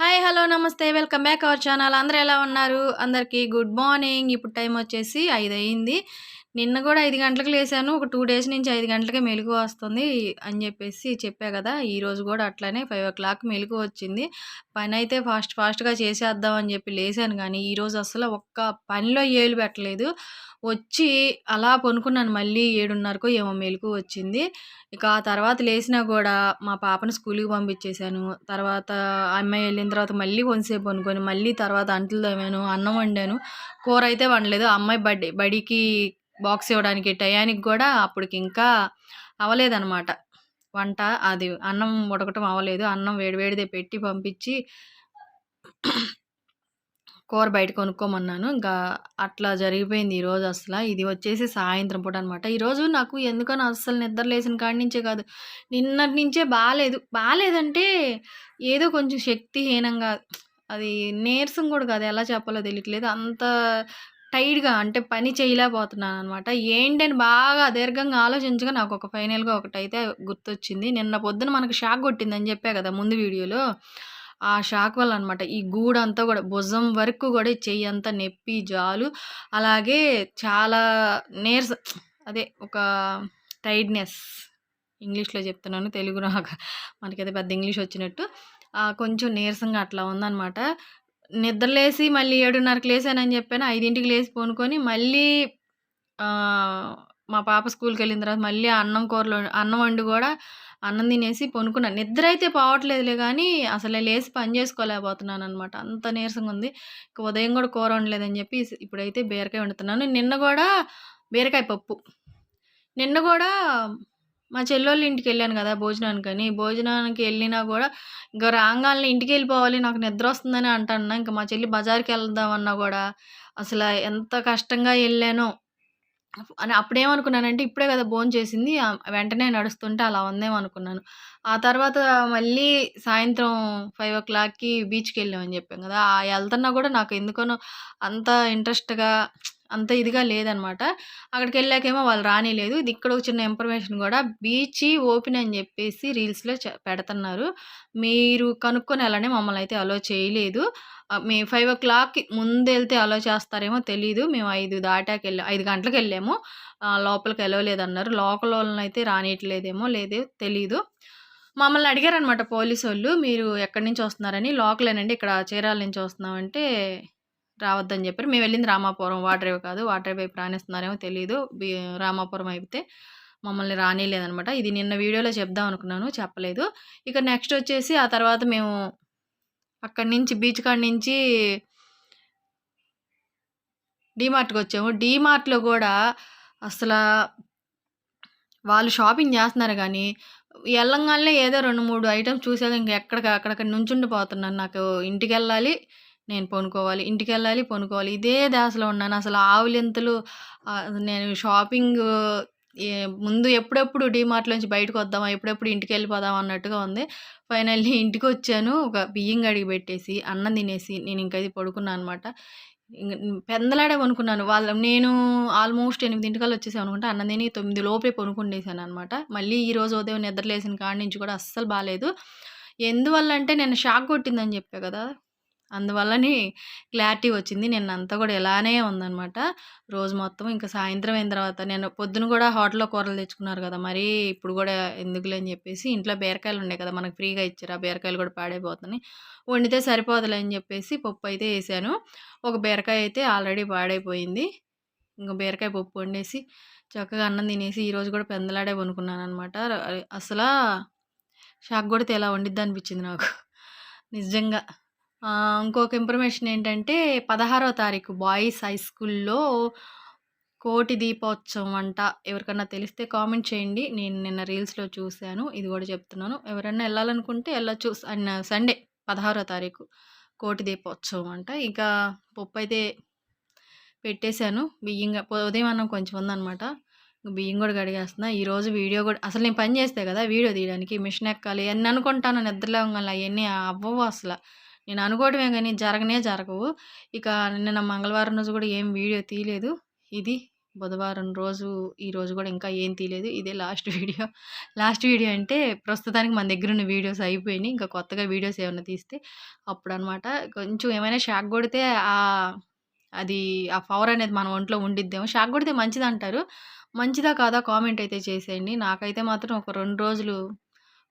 Hi hello నమస్తే. Welcome back our channel. అందరూ ఎలా ఉన్నారు? అందరికీ గుడ్ మార్నింగ్. ఇప్పుడు టైం వచ్చేసి ఐదు అయింది నిన్న కూడా ఐదు గంటలకు లేసాను ఒక టూ డేస్ నుంచి ఐదు గంటలకే మెలుగు వస్తుంది అని చెప్పేసి చెప్పా కదా. ఈరోజు కూడా అట్లానే ఫైవ్ ఓ క్లాక్ మెలుగు వచ్చింది. పని అయితే ఫాస్ట్ ఫాస్ట్గా చేసేద్దాం అని చెప్పి లేసాను కానీ ఈరోజు అసలు ఒక్క పనిలో ఏలు పెట్టలేదు. వచ్చి అలా పనుకున్నాను. మళ్ళీ ఏడున్నరకు ఏమో మెలకు వచ్చింది. ఇక ఆ తర్వాత లేసినా కూడా మా పాపను స్కూల్కి పంపించేశాను. తర్వాత ఆ అమ్మాయి వెళ్ళిన తర్వాత మళ్ళీ కొంతసేపు పనుకొని మళ్ళీ తర్వాత అంట్లు తోమాను అన్నం వండాను. కూర అయితే వండలేదు. ఆ అమ్మాయి బడి బడికి బాక్స్ ఇవ్వడానికి టయానికి కూడా అప్పటికి ఇంకా అవ్వలేదన్నమాట వంట అది అన్నం ఉడకటం అవ్వలేదు అన్నం వేడివేడిదే పెట్టి పంపించి కూర బయట కొనుక్కోమన్నాను. ఇంకా అట్లా జరిగిపోయింది ఈరోజు అసలు. ఇది వచ్చేసి సాయంత్రం పూట అనమాట ఈరోజు నాకు ఎందుకని అస్సలు నిద్ర లేసిన కాడి నుంచే కాదు. నిన్నటి నుంచే బాగాలేదు బాగాలేదంటే ఏదో కొంచెం శక్తిహీనంగా అది నీరసం కూడా కాదు. ఎలా చెప్పాలో తెలియట్లేదు. అంత టైర్డ్గా అంటే పని చేయలేకపోతున్నాను అనమాట ఏంటని బాగా దీర్ఘంగా ఆలోచించగా నాకు ఒక ఫైనల్‌గా ఒకటైతే గుర్తొచ్చింది. నిన్న పొద్దున మనకు షాక్ కొట్టిందని చెప్పా కదా! ముందు వీడియోలో. ఆ షాక్ వల్ల అనమాట. ఈ గూడంతా కూడా భుజం వరకు కూడా చెయ్యి అంతా నొప్పి, జాలు అలాగే చాలా నీరస అదే ఒక టైర్డ్‌నెస్ ఇంగ్లీష్‌లో చెప్తున్నాను. తెలుగు నాకు మనకైతే పెద్ద ఇంగ్లీష్ వచ్చినట్టు. కొంచెం నీరసంగా అట్లా ఉందనమాట. నిద్రలేసి మళ్ళీ 7:30కి లేసానని చెప్పాను. ఐదింటికి లేసి పనుకొని మళ్ళీ మా పాప స్కూల్కి వెళ్ళిన తర్వాత మళ్ళీ అన్నం కూరలు అన్నం వండి కూడా అన్నం తినేసి పనుకున్నాను. నిద్ర అయితే పోవట్లేదులే కానీ అసలే లేసి పని చేసుకోలేకపోతున్నాను అనమాట అంత నీరసంగా ఉంది. ఉదయం కూడా కూర వండలేదని చెప్పి ఇప్పుడైతే బీరకాయ వండుతున్నాను. నిన్న కూడా బీరకాయ పప్పు. నిన్న కూడా మా చెల్లోళ్ళ ఇంటికెళ్ళాను కదా భోజనానికని. భోజనానికి వెళ్ళినా కూడా ఇంక ఇంటికి ఇంటికెళ్ళిపోవాలి నాకు నిద్ర వస్తుందని అంటాను. ఇంకా మా చెల్లి బజార్కి వెళ్దామన్నా కూడా అసలు ఎంత కష్టంగా వెళ్ళానో అని అప్పుడేమనుకున్నానంటే ఇప్పుడే కదా భోంచేసింది. వెంటనే నడుస్తుంటే అలా ఉందేమో అనుకున్నాను. ఆ తర్వాత మళ్ళీ సాయంత్రం ఫైవ్ ఓ క్లాక్కి బీచ్కి వెళ్ళామని చెప్పాం కదా! ఆ కూడా నాకు ఎందుకనో అంత ఇంట్రెస్ట్‌గా అంత ఇదిగా లేదనమాట. అక్కడికెళ్ళాకేమో వాళ్ళు రానిలేదు ఇది ఇక్కడ ఒక చిన్న ఇన్ఫర్మేషన్ కూడా బీచ్ ఓపెన్ అని చెప్పేసి రీల్స్‌లో పెడుతున్నారు. మీరు కనుక్కొని ఎళ్ళండి. మమ్మల్ని అయితే అలో చేయలేదు. మీ ఫైవ్ ఓ క్లాక్ ముందు వెళ్తే అలో చేస్తారేమో తెలీదు. మేము 5 దాటాకెళ్ళాం 5 గంటలకెళ్ళాము. వెళ్ళాము లోపలికి లోకల్ వాళ్ళని అయితే రానియట్లేదేమో లేదో తెలీదు. మమ్మల్ని అడిగారనమాట పోలీసు వాళ్ళు మీరు ఎక్కడి నుంచి వస్తున్నారని. లోకలేనండి ఇక్కడ చీరాల నుంచి వస్తున్నామంటే రావద్దని చెప్పారు. మేము వెళ్ళింది రామాపురం వాడ్రేవ్ కాదు. వాటర్ వైపు రాణిస్తున్నారేమో తెలియదు రామాపురం అయితే మమ్మల్ని రానిలేదనమాట ఇది నిన్న వీడియోలో చెప్దాం అనుకున్నాను. చెప్పలేదు. ఇక నెక్స్ట్ వచ్చేసి ఆ తర్వాత మేము అక్కడి నుంచి బీచ్ కాడ నుంచి డీమార్ట్కి వచ్చాము డీమార్ట్‌లో కూడా అసలా వాళ్ళు షాపింగ్ చేస్తున్నారు కానీ వెళ్ళంగానే ఏదో రెండు మూడు ఐటమ్స్ చూసాక ఇంక ఎక్కడికి అక్కడక్కడ నుంచుండిపోతున్నాను. నాకు ఇంటికి వెళ్ళాలి నేను పనుకోవాలి. ఇంటికెళ్ళాలి, పనుకోవాలి. ఇదే దాసలో ఉన్నాను. అసలు ఆవులింతలు నేను షాపింగు ముందు ఎప్పుడెప్పుడు డీమార్ట్‌లోంచి బయటకొద్దామా, ఎప్పుడెప్పుడు ఇంటికి వెళ్ళిపోదాం అన్నట్టుగా ఉంది. ఫైనల్లీ ఇంటికొచ్చాను. ఒక బియ్యం కడిగి పెట్టేసి, అన్నం తినేసి నేను ఇంకది పడుకున్నాను అనమాట. పెందలాడే కొనుక్కున్నాను వాళ్ళ నేను ఆల్మోస్ట్ 8:00కల్లా వచ్చేసామనుకుంటా. అన్నం తిని 9 లోపే అనమాట మళ్ళీ ఈరోజు ఉదయం నిద్రలేసిన కాడి నుంచి కూడా అస్సలు బాగాలేదు ఎందువల్ల అంటే నేను షాక్ కొట్టిందని చెప్పా కదా! అందువల్లని క్లారిటీ వచ్చింది. నిన్నంతా కూడా ఇలానే ఉందనమాట. రోజు మొత్తం ఇంక సాయంత్రం అయిన తర్వాత నేను పొద్దున కూడా హోటల్‌లో కూరలు తెచ్చుకున్నారు కదా! మరీ ఇప్పుడు కూడా ఎందుకులే అని చెప్పేసి ఇంట్లో బీరకాయలు ఉన్నాయి కదా! మనకు ఫ్రీగా ఇచ్చారు. ఆ బీరకాయలు కూడా పాడైపోతున్నాయి. వండితే సరిపోదులే అని చెప్పేసి పప్పు అయితే వేసాను ఒక బీరకాయ అయితే ఆల్రెడీ పాడైపోయింది. ఇంక బీరకాయ పప్పు వండేసి చక్కగా అన్నం తినేసి ఈరోజు కూడా పెందలాడే పనుకున్నాననమాట. అసలా షాక్ కొడితే ఇలా ఉండిద్దనిపించింది నాకు. నిజంగా. ఇంకొక ఇన్ఫర్మేషన్ ఏంటంటే 16వ తారీఖు బాయ్స్ హై స్కూల్‌లో కోటి దీపోత్సవం అంట. ఎవరికన్నా తెలిస్తే కామెంట్ చేయండి. నేను నిన్న రీల్స్‌లో చూసాను. ఇది కూడా చెప్తున్నాను. ఎవరైనా వెళ్ళాలనుకుంటే వెళ్ళచ్చు అండ్ సండే 16వ తారీఖు కోటి దీపోత్సవం అంట. ఇంకా పప్పు అయితే పెట్టేశాను బియ్యం ఉదయం అన్నం కొంచెం ఉందనమాట. బియ్యం కూడా కడిగేస్తున్నా. ఈరోజు వీడియో కూడా అసలు నేను పని చేస్తే కదా! వీడియో తీయడానికి మిషన్ ఎక్కాలి అన్నీ అనుకుంటాను నిద్రలో లేవగానే అవన్నీ అవ్వవు అసలు నేను అనుకోవడమే కానీ జరగనే జరగవు. ఇక నిన్న మంగళవారం రోజు కూడా ఏం వీడియో తీయలేదు. ఇది బుధవారం రోజు ఈ రోజు కూడా ఇంకా ఏం తీయలేదు. ఇదే లాస్ట్ వీడియో. లాస్ట్ వీడియో అంటే ప్రస్తుతానికి మన దగ్గర ఉన్న వీడియోస్ అయిపోయినాయి. ఇంకా కొత్తగా వీడియోస్ ఏమైనా తీస్తే అప్పుడనమాట. కొంచెం ఏమైనా షాక్ కొడితే ఆ అది ఆ పవర్ అనేది మన ఒంట్లో ఉండిద్దేమో. షాక్ కొడితే మంచిదంటారు. మంచిదా కాదా కామెంట్ అయితే చేసేయండి. నాకైతే మాత్రం ఒక రెండు రోజులు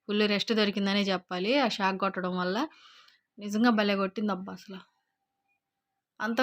ఫుల్ రెస్ట్ దొరికిందనే చెప్పాలి. ఆ షాక్ కొట్టడం వల్ల. నిజంగా భలే కొట్టిందబ్బా అసలు. అంత